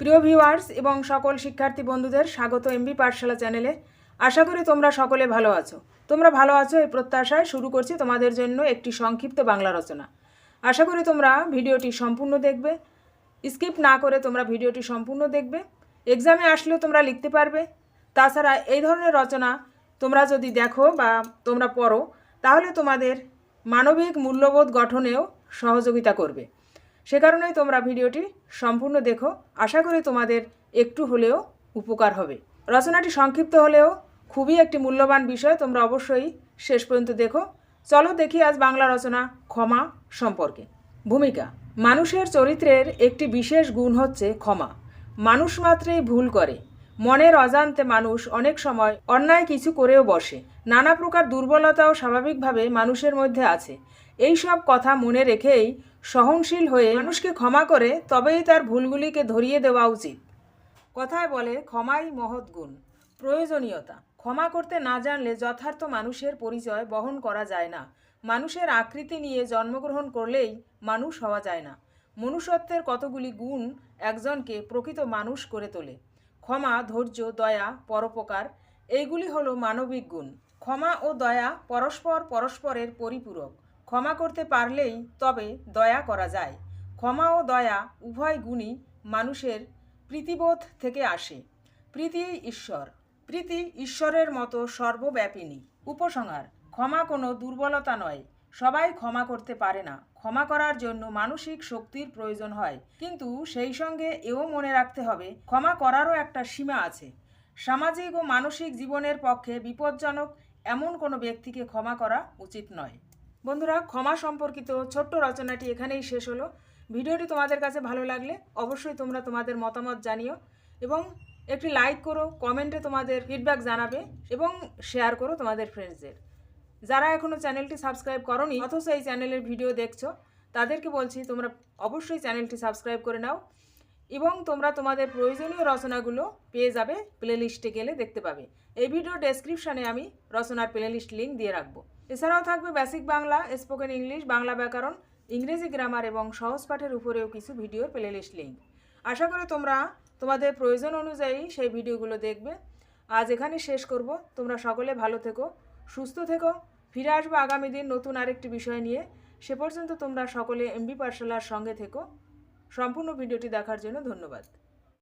প্রিয় ভিউয়ার্স এবং সকল শিক্ষার্থী বন্ধুদের স্বাগত এমবি পাঠশালা চ্যানেলে। আশা করি তোমরা সকলে ভালো আছো। তোমরা ভালো আছো এই প্রত্যাশায় শুরু করছি তোমাদের জন্য একটি সংক্ষিপ্ত বাংলা রচনা। আশা করি তোমরা ভিডিওটি সম্পূর্ণ দেখবে। স্কিপ না করে তোমরা ভিডিওটি সম্পূর্ণ দেখবে। এক্সামে আসলেও তোমরা লিখতে পারবে। তাছাড়া এই ধরনের রচনা তোমরা যদি দেখো বা তোমরা পড়ো, তাহলে তোমাদের মানবিক মূল্যবোধ গঠনেও সহযোগিতা করবে। সে কারণেই তোমরা ভিডিওটি সম্পূর্ণ দেখো। আশা করি তোমাদের একটু হলেও উপকার হবে। রচনাটি সংক্ষিপ্ত হলেও খুবই একটি মূল্যবান বিষয়, তোমরা অবশ্যই শেষ পর্যন্ত দেখো। চলো দেখি আজ বাংলা রচনা ক্ষমা সম্পর্কে। ভূমিকা। মানুষের চরিত্রের একটি বিশেষ গুণ হচ্ছে ক্ষমা। মানুষ মাত্রেই ভুল করে। মনের অজান্তে মানুষ অনেক সময় অন্যায় কিছু করেও বসে। নানা প্রকার দুর্বলতাও স্বাভাবিকভাবে মানুষের মধ্যে আছে। এই সব কথা মনে রেখেই সহনশীল হয়ে মানুষকে ক্ষমা করে তবেই তার ভুলগুলিকে ধরিয়ে দেওয়া উচিত। কথায় বলে, ক্ষমাই মহৎ গুণ। প্রয়োজনীয়তা। ক্ষমা করতে না জানলে যথার্থ মানুষের পরিচয় বহন করা যায় না। মানুষের আকৃতি নিয়ে জন্মগ্রহণ করলেই মানুষ হওয়া যায় না। মনুষ্যত্বের কতগুলি গুণ একজনকে প্রকৃত মানুষ করে তোলে। ক্ষমা, ধৈর্য, দয়া, পরোপকার, এইগুলি হলো মানবিক গুণ। ক্ষমা ও দয়া পরস্পর পরস্পরের পরিপূরক। ক্ষমা করতে পারলেই তবে দয়া করা যায়। ক্ষমা ও দয়া উভয় গুণই মানুষের প্রীতিবোধ থেকে আসে। প্রীতি ঈশ্বর। প্রীতি ঈশ্বরের মতো সর্বব্যাপিনী। উপসংহার। ক্ষমা কোনো দুর্বলতা নয়। সবাই ক্ষমা করতে পারে না। ক্ষমা করার জন্য মানসিক শক্তির প্রয়োজন হয়। কিন্তু সেই সঙ্গে এও মনে রাখতে হবে, ক্ষমা করারও একটা সীমা আছে। সামাজিক ও মানসিক জীবনের পক্ষে বিপজ্জনক এমন কোনো ব্যক্তিকে ক্ষমা করা উচিত নয়। বন্ধুরা, ক্ষমা সম্পর্কিত ছোট্ট রচনাটি এখানেই শেষ হলো। ভিডিওটি তোমাদের কাছে ভালো লাগলে অবশ্যই তোমরা তোমাদের মতামত জানিও এবং একটি লাইক করো, কমেন্টে তোমাদের ফিডব্যাক জানাবে এবং শেয়ার করো তোমাদের ফ্রেন্ডসদের যারা এখনও চ্যানেলটি সাবস্ক্রাইব করনি, অথচ এই চ্যানেলের ভিডিও দেখছ, তাদেরকে বলছি তোমরা অবশ্যই চ্যানেলটি সাবস্ক্রাইব করে নাও এবং তোমরা তোমাদের প্রয়োজনীয় রচনাগুলো পেয়ে যাবে প্লেলিস্টে গেলে দেখতে পাবে। এই ভিডিও ডেসক্রিপশানে আমি রচনার প্লেলিস্ট লিঙ্ক দিয়ে রাখব। এছাড়াও থাকবে basic Bangla spoken English Bangla ব্যাকরণ ইংরেজি গ্রামার এবং সহজ পাঠের উপরেও কিছু ভিডিওর প্লেলিস্ট লিঙ্ক আশা করি তোমরা তোমাদের প্রয়োজন অনুযায়ী সেই ভিডিওগুলো দেখবে। আজ এখানে শেষ করব। তোমরা সকলে ভালো থেকো। সুস্থ থেকো। ফিরে আসব আগামী দিন নতুন আরেকটি বিষয় নিয়ে। সে পর্যন্ত তোমরা সকলে এমবি পাঠশালার সঙ্গে থেকো। সম্পূর্ণ ভিডিওটি দেখার জন্য ধন্যবাদ।